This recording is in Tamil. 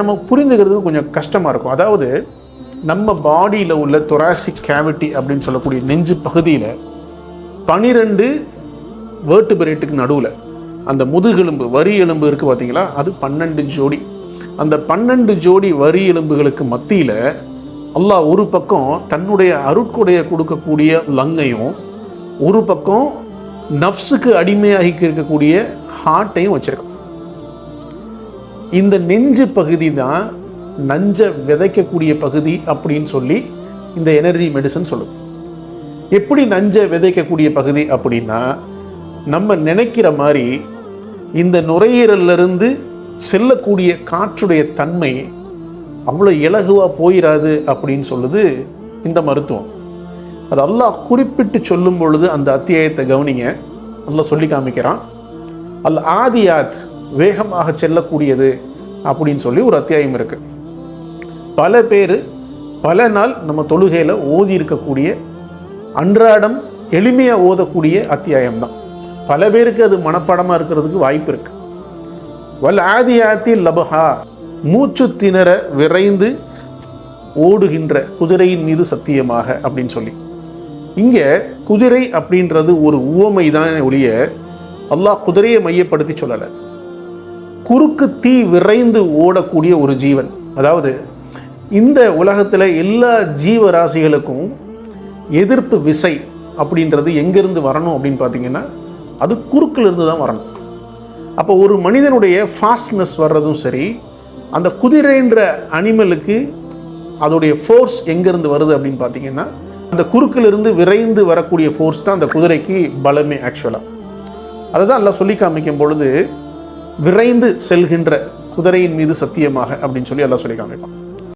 நம்ம புரிந்துக்கிறது கொஞ்சம் கஷ்டமாக இருக்கும். அதாவது நம்ம பாடியில் உள்ள தொராசிக் கேவிட்டி அப்படின்னு சொல்லக்கூடிய நெஞ்சு பகுதியில் பனிரெண்டு வேர்ட்டுபிரேட்டுக்கு நடுவில் அந்த முதுகெலும்பு வரி எலும்பு இருக்குது பார்த்தீங்களா அது பன்னெண்டு ஜோடி. அந்த பன்னெண்டு ஜோடி வரி எலும்புகளுக்கு மத்தியில் அல்லாஹ் ஒரு பக்கம் தன்னுடைய அருட்கொடைய கொடுக்கக்கூடிய லங்கையும் ஒரு பக்கம் நஃப்ஸுக்கு அடிமையாகி இருக்கக்கூடிய ஹார்ட்டையும் வச்சுருக்கோம் இந்த நெஞ்சு பகுதி தான் நஞ்சை விதைக்கக்கூடிய பகுதி அப்படின்னு சொல்லி இந்த எனர்ஜி மெடிசன் சொல்லுது. எப்படி நஞ்சை விதைக்கக்கூடிய பகுதி அப்படின்னா நம்ம நினைக்கிற மாதிரி இந்த நுரையீரல்ல இருந்து செல்லக்கூடிய காற்றுடைய தன்மை அவ்வளோ இலகுவாக போயிடாது அப்படின்னு சொல்லுது இந்த மருத்துவம். அது அல்லாஹ் குறிப்பிட்டு சொல்லும் பொழுது அந்த அத்தியாயத்தை கவனிங்க. நல்லா சொல்லி காமிக்கிறான். அல் ஆதியாத் வேகமாக செல்லக்கூடியது அப்படின்னு சொல்லி ஒரு அத்தியாயம் இருக்குது பல பேர் பல நாள் நம்ம தொழுகையில் ஓதி இருக்கக்கூடிய அன்றாடம் எளிமையாக ஓதக்கூடிய அத்தியாயம் தான். பல பேருக்கு அது மனப்பாடமாக இருக்கிறதுக்கு வாய்ப்பு இருக்குது வல் ஆதியாத்தி லபஹா மூச்சு திணற விரைந்து ஓடுகின்ற குதிரையின் மீது சத்தியமாக அப்படின்னு சொல்லி. இங்கே குதிரை அப்படின்றது ஒரு உவமை தான் ஒழிய அல்லாஹ் குதிரையை மையப்படுத்தி சொல்லலை. குறுக்கு தீ விரைந்து ஓடக்கூடிய ஒரு ஜீவன். அதாவது இந்த உலகத்தில் எல்லா ஜீவராசிகளுக்கும் எதிர்ப்பு விசை அப்படின்றது எங்கேருந்து வரணும் அப்படின்னு பார்த்தீங்கன்னா அது குறுக்கிலிருந்து தான் வரணும். அப்போ ஒரு மனிதனுடைய ஃபாஸ்ட்னஸ் வர்றதும் சரி அந்த குதிரைன்ற அனிமலுக்கு அதோடைய ஃபோர்ஸ் எங்கேருந்து வருது அப்படின்னு பார்த்தீங்கன்னா அந்த குறுக்கிலிருந்து விரைந்து வரக்கூடிய ஃபோர்ஸ் தான் அந்த குதிரைக்கு பலமே ஆக்சுவலாக அதை தான் எல்லாம் சொல்லி காமிக்கும் பொழுது விரைந்து செல்கின்ற குதிரையின் மீது சத்தியமாக அப்படின்னு சொல்லி எல்லாம் சொல்லி காமிப்பான்